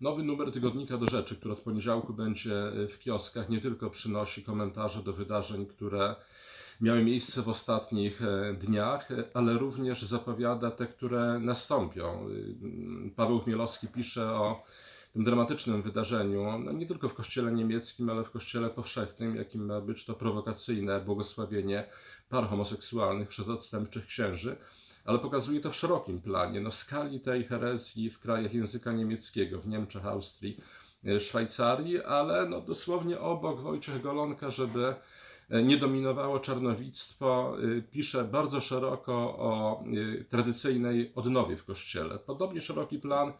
Nowy numer tygodnika do rzeczy, który od poniedziałku będzie w kioskach, nie tylko przynosi komentarze do wydarzeń, które miały miejsce w ostatnich e, dniach, e, ale również zapowiada te, które nastąpią. Y, Paweł Chmielowski pisze o tym dramatycznym wydarzeniu, no nie tylko w kościele niemieckim, ale w kościele powszechnym, jakim ma być to prowokacyjne błogosławienie par homoseksualnych przez odstępczych księży, ale pokazuje to w szerokim planie, no skali tej herezji w krajach języka niemieckiego, w Niemczech, Austrii, e, Szwajcarii, ale no dosłownie obok Wojciech Golonka, żeby e, nie dominowało czarnowictwo, e, pisze bardzo szeroko o tradycyjnej odnowie w Kościele. Podobnie szeroki plan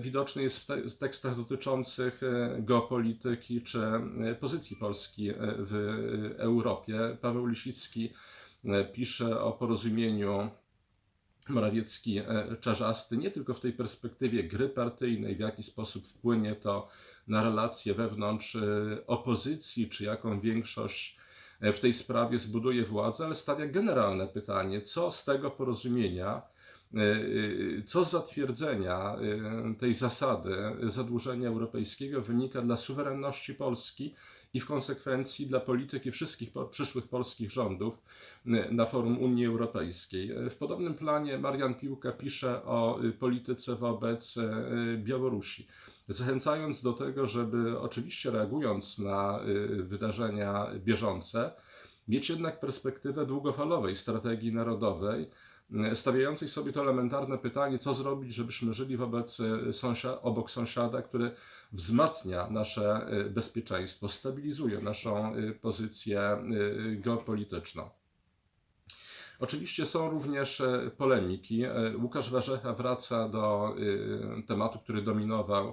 widoczny jest w, w tekstach dotyczących geopolityki czy pozycji Polski w Europie. Paweł Lisicki pisze o porozumieniu Morawiecki-Czarzasty, nie tylko w tej perspektywie gry partyjnej, w jaki sposób wpłynie to na relacje wewnątrz opozycji, czy jaką większość w tej sprawie zbuduje władza, ale stawia generalne pytanie, co z tego porozumienia, co z zatwierdzenia tej zasady zadłużenia europejskiego wynika dla suwerenności Polski i w konsekwencji dla polityki wszystkich przyszłych polskich rządów na forum Unii Europejskiej. W podobnym planie Marian Piłka pisze o polityce wobec Białorusi, zachęcając do tego, żeby oczywiście reagując na wydarzenia bieżące, mieć jednak perspektywę długofalowej strategii narodowej, stawiającej sobie to elementarne pytanie, co zrobić, żebyśmy żyli wobec sąsiada, obok sąsiada, który wzmacnia nasze bezpieczeństwo, stabilizuje naszą pozycję geopolityczną. Oczywiście są również polemiki. Łukasz Warzecha wraca do tematu, który dominował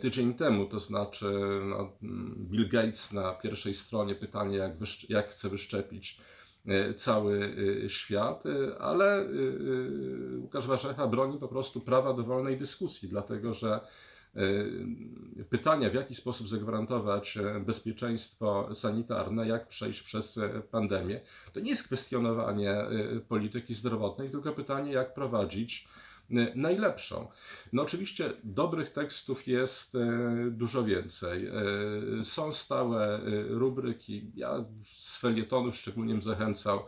tydzień temu, to znaczy no, Bill Gates na pierwszej stronie pytanie, jak, jak chce wyszczepić cały świat, ale Łukasz Warzecha broni po prostu prawa do wolnej dyskusji, dlatego że pytania, w jaki sposób zagwarantować bezpieczeństwo sanitarne, jak przejść przez pandemię, to nie jest kwestionowanie polityki zdrowotnej, tylko pytanie, jak prowadzić najlepszą. No oczywiście dobrych tekstów jest dużo więcej. Są stałe rubryki. Ja z felietonu szczególnie zachęcał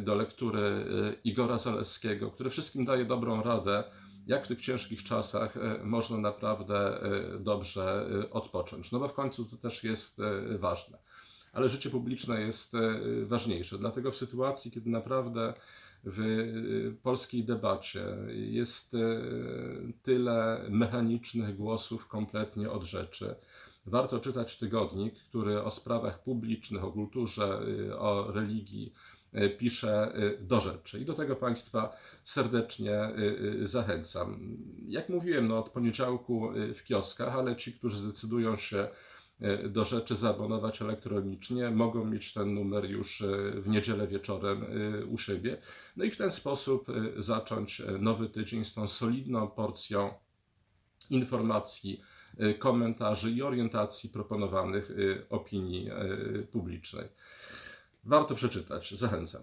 do lektury Igora Zaleskiego, który wszystkim daje dobrą radę, jak w tych ciężkich czasach można naprawdę dobrze odpocząć. No bo w końcu to też jest ważne. Ale życie publiczne jest ważniejsze. Dlatego w sytuacji, kiedy naprawdę w polskiej debacie jest tyle mechanicznych głosów kompletnie od rzeczy. Warto czytać tygodnik, który o sprawach publicznych, o kulturze, o religii pisze do rzeczy. I do tego Państwa serdecznie zachęcam. Jak mówiłem, no od poniedziałku w kioskach, ale ci, którzy zdecydują się do rzeczy zaabonować elektronicznie, mogą mieć ten numer już w niedzielę wieczorem u siebie. No i w ten sposób zacząć nowy tydzień z tą solidną porcją informacji, komentarzy i orientacji proponowanych opinii publicznej. Warto przeczytać, zachęcam.